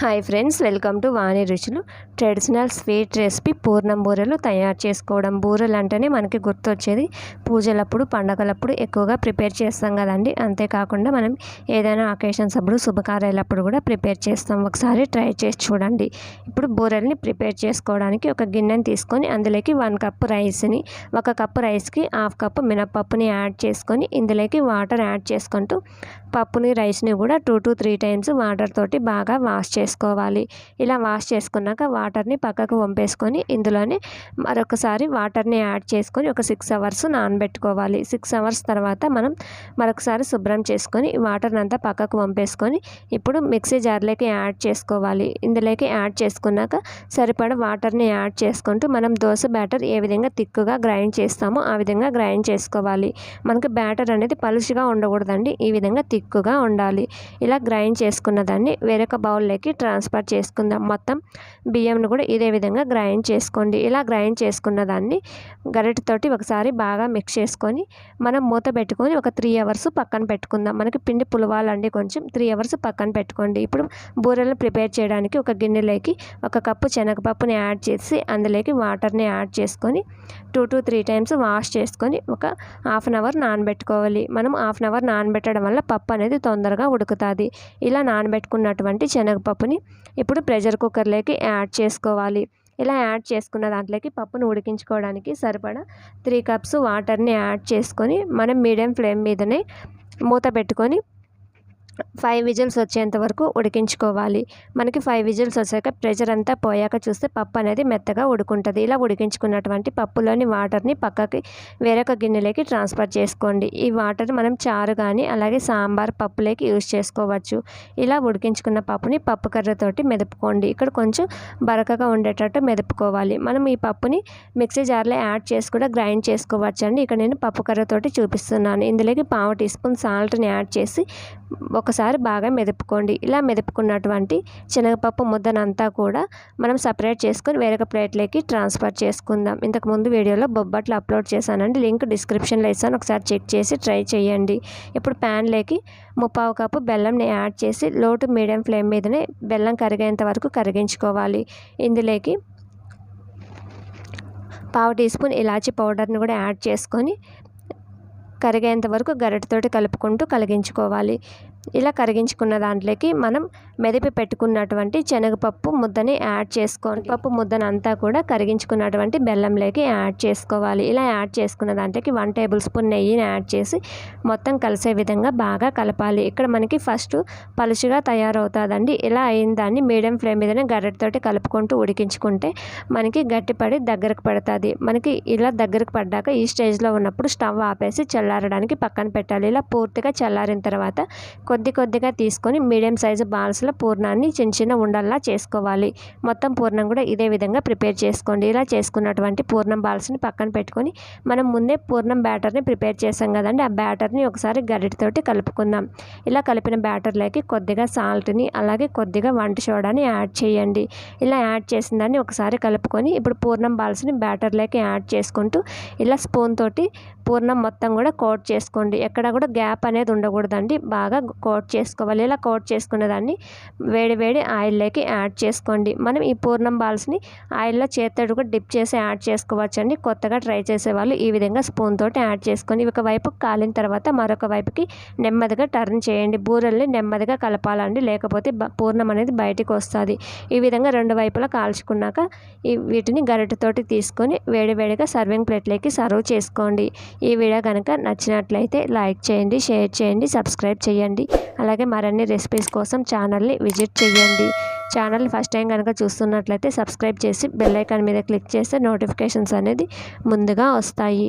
Hi friends welcome to Vani రుచులు traditional sweet recipe పూర్ణం బూరెలు తయారు చేసుకోవడం. బూరెలు అంటేనే మనకి గుర్తొచ్చేది. పూజలప్పుడు పండగలప్పుడు ఎక్కువగా ప్రిపేర్ చేస్తాం కదండి. అంతేకాకుండా మనం ఏదైనా అకేషన్స్ అప్పుడు శుభకార్యాలప్పుడు కూడా ప్రిపేర్ చేస్తాం. ఒకసారి ట్రై చేసి చూడండి. ఇప్పుడు బూరెల్ని ప్రిపేర్ చేసుకోవడానికి ఒక గిన్నెని తీసుకొని అందులోకి వన్ కప్ రైస్ని ఒక కప్పు రైస్కి హాఫ్ కప్పు మినప్పప్పుని యాడ్ చేసుకొని ఇందులోకి వాటర్ యాడ్ చేసుకుంటూ పప్పుని రైస్ని కూడా two to three times water తోటి బాగా వాష్ చేసుకోవాలి ఇలా వాష్ చేసుకున్నాక వాటర్ని పక్కకు వంపేసుకొని ఇందులోనే మరొకసారి వాటర్ని యాడ్ చేసుకొని ఒక సిక్స్ అవర్స్ నానబెట్టుకోవాలి. సిక్స్ అవర్స్ తర్వాత మనం మరొకసారి శుభ్రం చేసుకొని వాటర్ని అంతా పక్కకు వంపేసుకొని ఇప్పుడు మిక్సీ జార్లోకి యాడ్ చేసుకోవాలి. ఇందులోకి యాడ్ చేసుకున్నాక సరిపడ వాటర్ని యాడ్ చేసుకుంటూ మనం దోశ బ్యాటర్ ఏ విధంగా తిక్కుగా గ్రైండ్ చేస్తామో ఆ విధంగా గ్రైండ్ చేసుకోవాలి. మనకు బ్యాటర్ అనేది పలుచగా ఉండకూడదండి. ఈ విధంగా తిక్కుగా ఉండాలి. ఇలా గ్రైండ్ చేసుకున్న దాన్ని వేరొక బౌల్లోకి ట్రాన్స్ఫర్ చేసుకుందాం మొత్తం బియ్యంను కూడా ఇదే విధంగా గ్రైండ్ చేసుకోండి. ఇలా గ్రైండ్ చేసుకున్న దాన్ని గరిటతోటి ఒకసారి బాగా మిక్స్ చేసుకొని మనం మూత పెట్టుకొని ఒక త్రీ అవర్స్ పక్కన పెట్టుకుందాం. మనకి పిండి పులవాలండి కొంచెం త్రీ అవర్స్ పక్కన పెట్టుకోండి. ఇప్పుడు బూరెలను ప్రిపేర్ చేయడానికి ఒక గిన్నెలోకి ఒక కప్పు శనగపప్పుని యాడ్ చేసి అందులోకి వాటర్ని యాడ్ చేసుకొని two to three times wash చేసుకొని ఒక హాఫ్ అన్ అవర్ నానబెట్టుకోవాలి. మనం హాఫ్ అన్ అవర్ నానబెట్టడం వల్ల పప్పు అనేది తొందరగా ఉడుకుతుంది. ఇలా నానబెట్టుకున్నటువంటి శనగపప్పుని ఇప్పుడు ప్రెషర్ కుక్కర్లోకి యాడ్ చేసుకోవాలి. ఇలా యాడ్ చేసుకున్న దాంట్లోకి పప్పును ఉడికించుకోవడానికి సరిపడా త్రీ కప్స్ వాటర్ని యాడ్ చేసుకొని మనం మీడియం ఫ్లేమ్ మీదనే మూత పెట్టుకొని ఫైవ్ విజిల్స్ వచ్చేంత వరకు ఉడికించుకోవాలి. మనకి ఫైవ్ విజిల్స్ వచ్చాక ప్రెషర్ అంతా పోయాక చూస్తే పప్పు అనేది మెత్తగా ఉడుకుంటుంది. ఇలా ఉడికించుకున్నటువంటి పప్పులోని వాటర్ని పక్కకి వేరొక గిన్నెలోకి ట్రాన్స్ఫర్ చేసుకోండి. ఈ వాటర్ మనం చారు కానీ అలాగే సాంబార్ పప్పులోకి యూజ్ చేసుకోవచ్చు. ఇలా ఉడికించుకున్న పప్పుని పప్పు కర్రతోటి మెదుపుకోండి. ఇక్కడ కొంచెం బరకగా ఉండేటట్టు మెదుపుకోవాలి. మనం ఈ పప్పుని మిక్సీ జార్లో యాడ్ చేసి కూడా గ్రైండ్ చేసుకోవచ్చు అండి ఇక్కడ నేను పప్పు కర్రతోటి చూపిస్తున్నాను. ఇందులోకి పావు టీ స్పూన్ సాల్ట్ని యాడ్ చేసి ఒకసారి బాగా మెదుపుకోండి. ఇలా మెదుపుకున్నటువంటి శనగపప్పు ముద్దనంతా కూడా మనం సపరేట్ చేసుకొని వేరొక ప్లేట్లోకి ట్రాన్స్ఫర్ చేసుకుందాం. ఇంతకుముందు వీడియోలో బొబ్బట్లు అప్లోడ్ చేశానండి. లింక్ డిస్క్రిప్షన్లో ఇస్తాను. ఒకసారి చెక్ చేసి ట్రై చేయండి. ఇప్పుడు ప్యాన్లోకి ముప్పావు కప్పు బెల్లంని యాడ్ చేసి లో టు మీడియం ఫ్లేమ్ మీదనే బెల్లం కరిగేంత వరకు కరిగించుకోవాలి. ఇందులోకి పావు టీ స్పూన్ ఇలాచీ పౌడర్ని కూడా యాడ్ చేసుకొని కరిగేంత వరకు గరిటతోటి కలుపుకుంటూ కలిగించుకోవాలి. ఇలా కరిగించుకున్న దాంట్లోకి మనం మెదిపి పెట్టుకున్నటువంటి శనగపప్పు ముద్దని యాడ్ చేసుకోండి పప్పు ముద్దను అంతా కూడా కరిగించుకున్నటువంటి బెల్లంలోకి యాడ్ చేసుకోవాలి. ఇలా యాడ్ చేసుకున్న దాంట్లోకి వన్ టేబుల్ స్పూన్ నెయ్యిని యాడ్ చేసి మొత్తం కలిసే విధంగా బాగా కలపాలి. ఇక్కడ మనకి ఫస్ట్ పలుచుగా తయారవుతుందండి. ఇలా అయిన దాన్ని మీడియం ఫ్లేమ్ మీదనే గరిటతోటి కలుపుకుంటూ ఉడికించుకుంటే మనకి గట్టిపడి దగ్గరకు పడుతుంది. మనకి ఇలా దగ్గరకు పడ్డాక ఈ స్టేజ్లో ఉన్నప్పుడు స్టవ్ ఆపేసి చల్లారడానికి పక్కన పెట్టాలి. ఇలా పూర్తిగా చల్లారిన తర్వాత కొద్ది కొద్దిగా తీసుకొని మీడియం సైజు బాల్స్లో పూర్ణాన్ని చిన్న చిన్న ఉండల్లా చేసుకోవాలి. మొత్తం పూర్ణం కూడా ఇదే విధంగా ప్రిపేర్ చేసుకోండి. ఇలా చేసుకున్నటువంటి పూర్ణం బాల్స్ని పక్కన పెట్టుకొని మనం ముందే పూర్ణం బ్యాటర్ని ప్రిపేర్ చేసాం కదండి ఆ బ్యాటర్ని ఒకసారి గరిటతోటి కలుపుకుందాం. ఇలా కలిపిన బ్యాటర్లోకి కొద్దిగా సాల్ట్ని అలాగే కొద్దిగా వంట సోడాని యాడ్ చేయండి. ఇలా యాడ్ చేసిన దాన్ని ఒకసారి కలుపుకొని ఇప్పుడు పూర్ణం బాల్స్ని బ్యాటర్లోకి యాడ్ చేసుకుంటూ ఇలా స్పూన్ తోటి పూర్ణం మొత్తం కూడా కోట్ చేసుకోండి. ఎక్కడ కూడా గ్యాప్ అనేది ఉండకూడదండి. బాగా కోట్ చేసుకోవాలి. ఇలా కోట్ చేసుకున్న దాన్ని వేడి వేడి ఆయిల్లోకి యాడ్ చేసుకోండి. మనం ఈ పూర్ణం బాల్స్ని ఆయిల్లో చేత్తడు కూడా డిప్ చేసి యాడ్ చేసుకోవచ్చు అండి కొత్తగా ట్రై చేసేవాళ్ళు ఈ విధంగా స్పూన్ తోటి యాడ్ చేసుకొని ఒక వైపు కాలిన తర్వాత మరొక వైపుకి నెమ్మదిగా టర్న్ చేయండి. బూరెల్ని నెమ్మదిగా కలపాలండి. లేకపోతే పూర్ణం అనేది బయటికి వస్తుంది. ఈ విధంగా రెండు వైపులా కాల్చుకున్నాక ఈ వీటిని గరిటతోటి తీసుకొని వేడివేడిగా సర్వింగ్ ప్లేట్లోకి సర్వ్ చేసుకోండి. ఈ వీడియో కనుక నచ్చినట్లయితే లైక్ చేయండి షేర్ చేయండి సబ్స్క్రైబ్ చేయండి. అలాగే మరిన్ని రెసిపీస్ కోసం ఛానల్ని విజిట్ చేయండి. ఛానల్ ఫస్ట్ టైం కనుక చూస్తున్నట్లయితే సబ్స్క్రైబ్ చేసి బెల్ ఐకాన్ మీద క్లిక్ చేస్తే నోటిఫికేషన్స్ అనేది ముందుగా వస్తాయి.